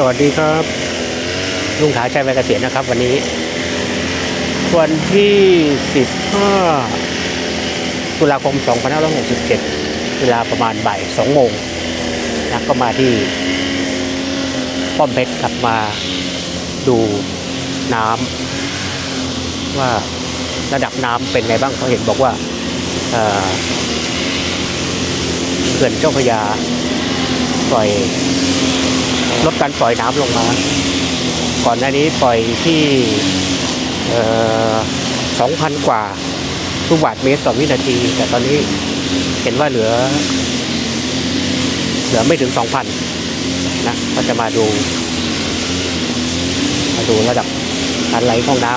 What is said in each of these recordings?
สวัสดีครับ ลุงถาชัยวัยเกษียณนะครับ วันนี้ วันที่ 15 ตุลาคม 2567 เวลาประมาณบ่าย2โมงนะก็มาที่ ป้อมเพชรขับมาดูน้ำว่าระดับน้ำเป็นไงบ้างเขาเห็นบอกว่าเอ่อเขื่อนเจ้าพระยาปล่อย ลดการปล่อยน้ำลงมา ก่อนหน้านี้ปล่อยที่สองพันกว่าลูกบาทเมตรต่อวินาที แต่ตอนนี้เห็นว่าเหลือ เหลือไม่ถึงสองพันนะก็จะมาดู มาดูระดับการไหลของน้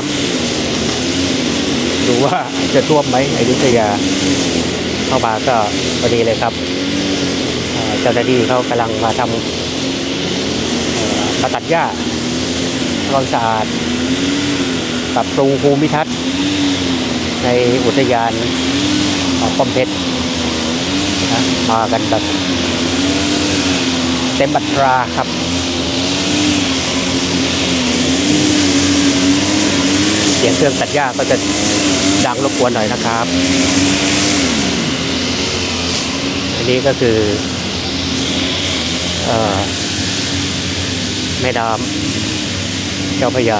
ำดูว่าจะท่วมไหมอยุธยาเข้ามาก็พอดีเลยครับเจ้าหน้าที่เขากำลังมาทำ มาตัดหญ้าทำความสะอาดปรับปรุงภูมิทัศน์ ในอุทยานเอ่อป้อมเพชรนะมากันแบบเต็มบัตราครับเสียงเครื่องตัดหญ้าก็จะดังรบกวนหน่อยนะครับ อันนี้ก็คือเอ่อ แม่น้ำเจ้าพยา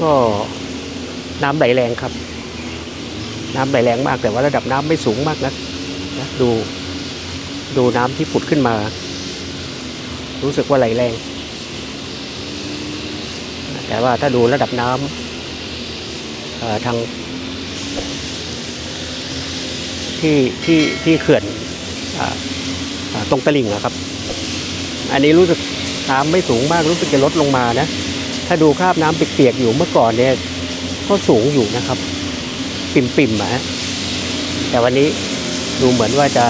ก็น้ำไหลแรงครับ น้ำไหลแรงมากแต่ว่าระดับน้ำไม่สูงมากนะนะดูดูน้ำที่ผุดขึ้นมา รู้สึกว่าไหลแรง แต่ว่าถ้าดูระดับน้ำทางที่ที่ที่เขื่อนออตรงตลิ่งนะครับ อันนี้รู้สึกน้ำไม่สูงมากรู้สึกจะลดลงมานะ ถ้าดูคราบน้ำเปียกๆอยู่เมื่อก่อนเนี่ยก็สูงอยู่นะครับ ปิ่มๆอะฮะแต่วันนี้ดูเหมือนว่าจะ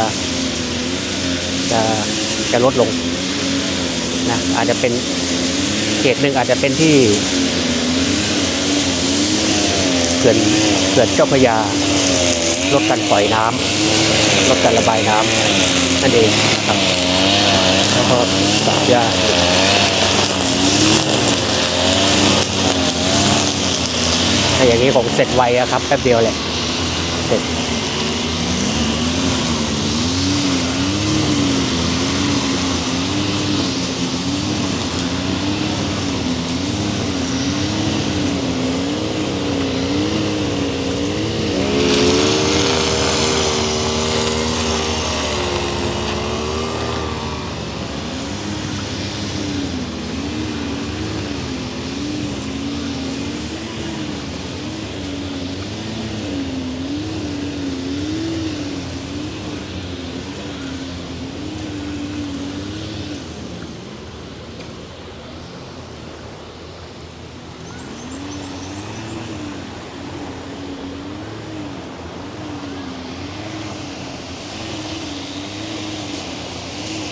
จะจะลดลง นะอาจจะเป็นเขตหนึ่งอาจจะเป็นที่เขื่อนเขื่อนเจ้าพระยาลดการปล่อยน้ำลดการระบายน้ำนั่นเองนะครับแล้วก็สาดยาถ้าอย่างนี้คงเสร็จไวอะครับแป๊บเดียวแหละเสร็จ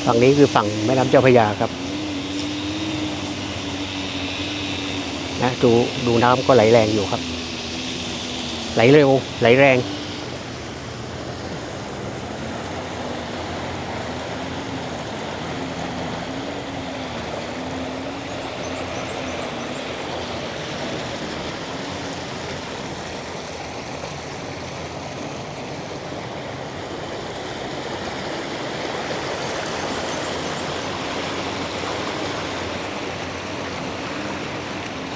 ฝั่งนี้คือฝั่งแม่น้ำเจ้าพระยาครับนะดูดูน้ำก็ไหลแรงอยู่ครับ ไหลเร็วไหลแรง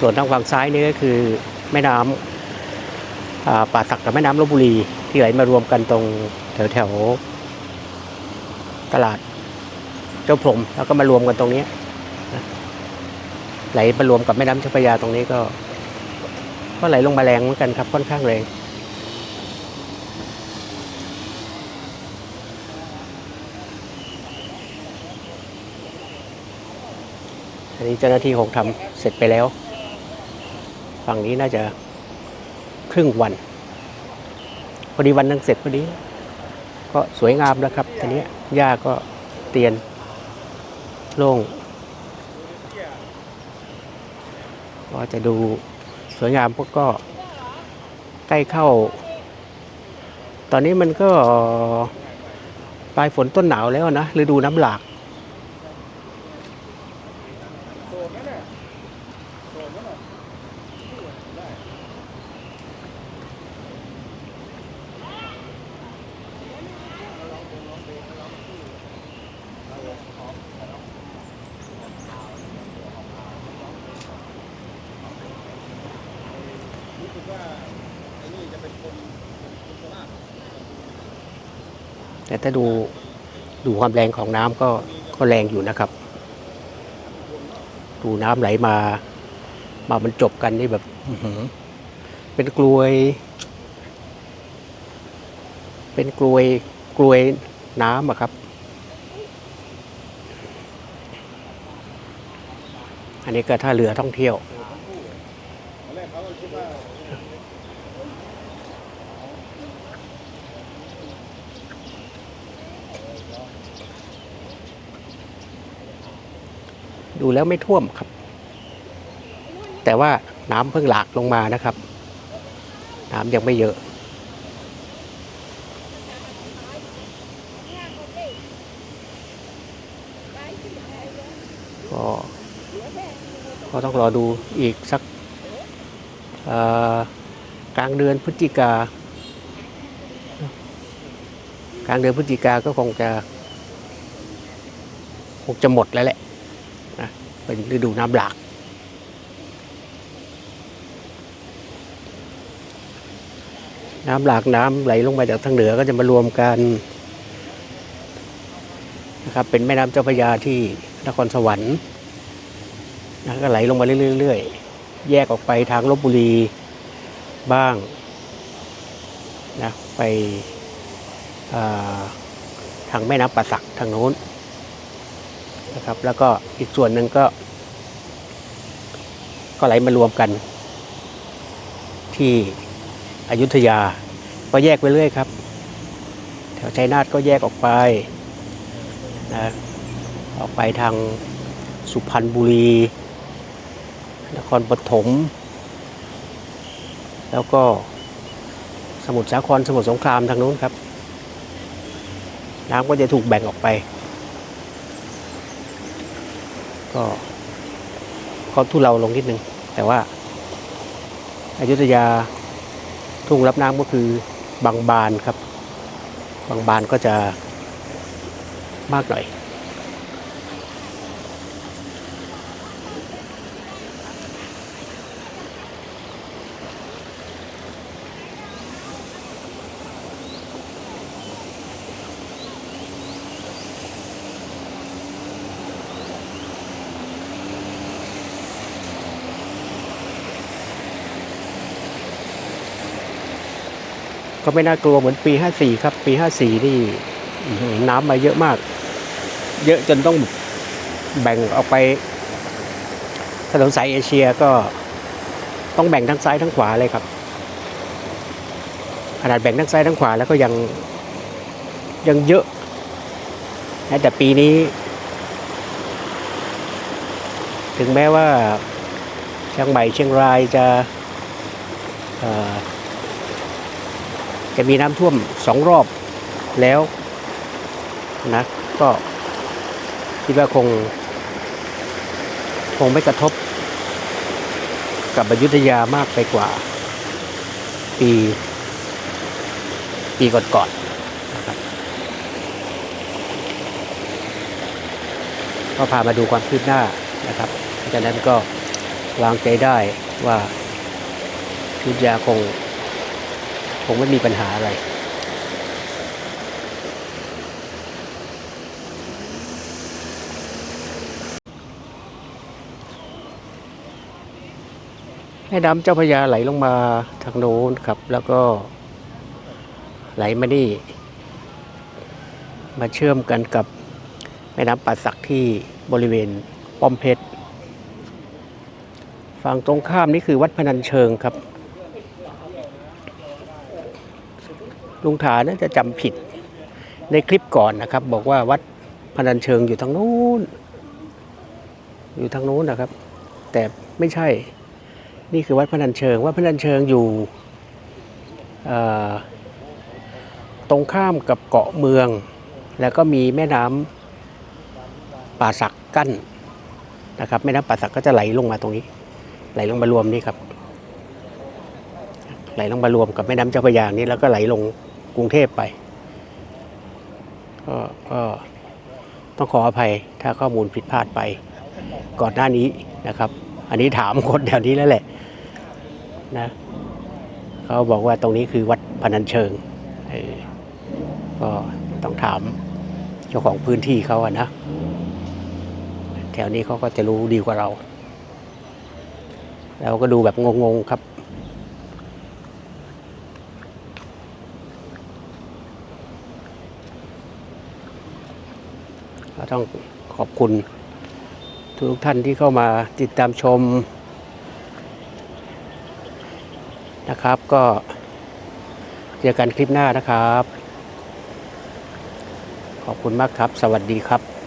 ส่วนทางฝั่งซ้ายนี่ก็คือแม่น้ำอ่าป่าสักกับแม่น้ำลบบุรี ที่ไหลมารวมกันตรงแถวแถวๆตลาดเจ้าพรมแล้วก็มารวมกันตรงนี้ไหลมารวมกับแม่น้ำเจ้าพระยาตรงนี้ก็ ก็ไหลลงมาแรงเหมือนกันครับค่อนข้างแรงอันนี้เจ้าหน้าที่คงทำเสร็จไปแล้ว ฝั่งนี้น่าจะครึ่งวันพอดีวันนึงเสร็จพอดีก็สวยงามแล้วครับทีนี้หญ้าก็เตียนโล่งก็จะดูสวยงามพวกก็ใกล้เข้า ตอนนี้มันก็ปลายฝนต้นหนาวแล้วนะฤดูน้ำหลาก แต่ถ้าดูดูความแรงของน้ำก็ก็แรงอยู่นะครับ ดูน้ำไหลมา มาบรรจบกันนี่แบบอื้อหือเป็นกลวย เป็นกลวยกลวยน้ำอะครับ อันนี้ก็ท่าเรือท่องเที่ยว ดูแล้วไม่ท่วมครับ แต่ว่าน้ำเพิ่งหลากลงมานะครับ น้ำยังไม่เยอะ ก็ก็ต้องรอดูอีกสักกลางเดือนพฤศจิกากลางเดือนพฤศจิกาก็คงจะคงจะหมดแล้วแหละ เป็นฤดูน้ำหลากน้ำหลากน้ำไหลลงมาจากทางเหนือก็จะมารวมกันนะครับเป็นแม่น้ำเจ้าพระยาที่นครสวรรค์นะก็ไหลลงมาเรื่อยๆ แยกออกไปทางลบบุรีบ้างนะไปาทางแม่น้ำป่าสักทางโน้น นะครับ แล้วก็อีกส่วนหนึ่งก็ ก็ไหลมารวมกัน ที่อยุธยาก็แยกไปเรื่อยครับ แถวชัยนาทก็แยกออกไปนะออกไปทางสุพรรณบุรี นครปฐมแล้วก็สมุทรสาครสมุทรสงครามทางนู้นครับ น้ำก็จะถูกแบ่งออกไป ก็ก็ทุเลาลงนิดนึง แต่ว่าอายุทยาทุ่งรับน้ำก็คือบางบานครับ บางบานก็จะมากหน่อย ก็ไม่น่ากลัวเหมือนปี 54 ครับ ปี 54 นี่น้ำมาเยอะมาก เยอะจนต้องแบ่งออกไป ถนนสายเอเชียก็ต้องแบ่งทั้งซ้ายทั้งขวาเลยครับ ขนาดแบ่งทั้งซ้ายทั้งขวาแล้วก็ยังยังเยอะแต่ปีนี้ ถึงแม้ว่าเชียงใหม่เชียงรายจะ จะมีน้ำท่วมสองรอบแล้วนะก็คิดว่าคง คงไม่กระทบกับอยุธยามากไปกว่า ปีปีก่อนๆนะครับก็พามาดูความคืบหน้านะครับเพราะฉะนั้นก็วางใจได้ว่ายุธยาคง งไม่มีปัญหาอะไรแม่น้ำเจ้าพระยาไหลลงมาทางโน้นครับ แล้วก็ไหลมานี่ มาเชื่อมกันกับแม่น้ำป่าสักที่บริเวณป้อมเพชร ฝั่งตรงข้ามนี่คือวัดพนัญเชิงครับ ลุงฐานน่าจะจำผิดในคลิปก่อนนะครับ บอกว่าวัดพนัญเชิงอยู่ทางนู้น อยู่ทางนู้นนะครับ แต่ไม่ใช่นี่คือวัดพนัญเชิงวัดพนัญเชิงอยู่อตรงข้ามกับเกาะเมือง แล้วก็มีแม่น้ำป่าสักกั้นนะครับแม่น้ำป่าสักก็จะไหลลงมาตรงนี้ ไหลลงมารวมนี่ครับ ไหลลงมารวมกับแม่น้ำเจ้าพระยานี่แล้วก็ไหลลง กรุงเทพไปก็ก็ต้องขออภัยถ้าข้อมูลผิดพลาดไป ก่อนหน้านี้นะครับ อันนี้ถามคนแถวนี้แล้วแหละนะเขาบอกว่าตรงนี้คือวัดพนัญเชิงก็ต้องถามเจ้าของพื้นที่เขาอะนะ แถวนี้เขาก็จะรู้ดีกว่าเรา เราก็ดูแบบงงๆครับ ต้องขอบคุณ ทุกท่านที่เข้ามาติดตามชมนะครับ ก็เจอกันคลิปหน้านะครับ ขอบคุณมากครับ สวัสดีครับ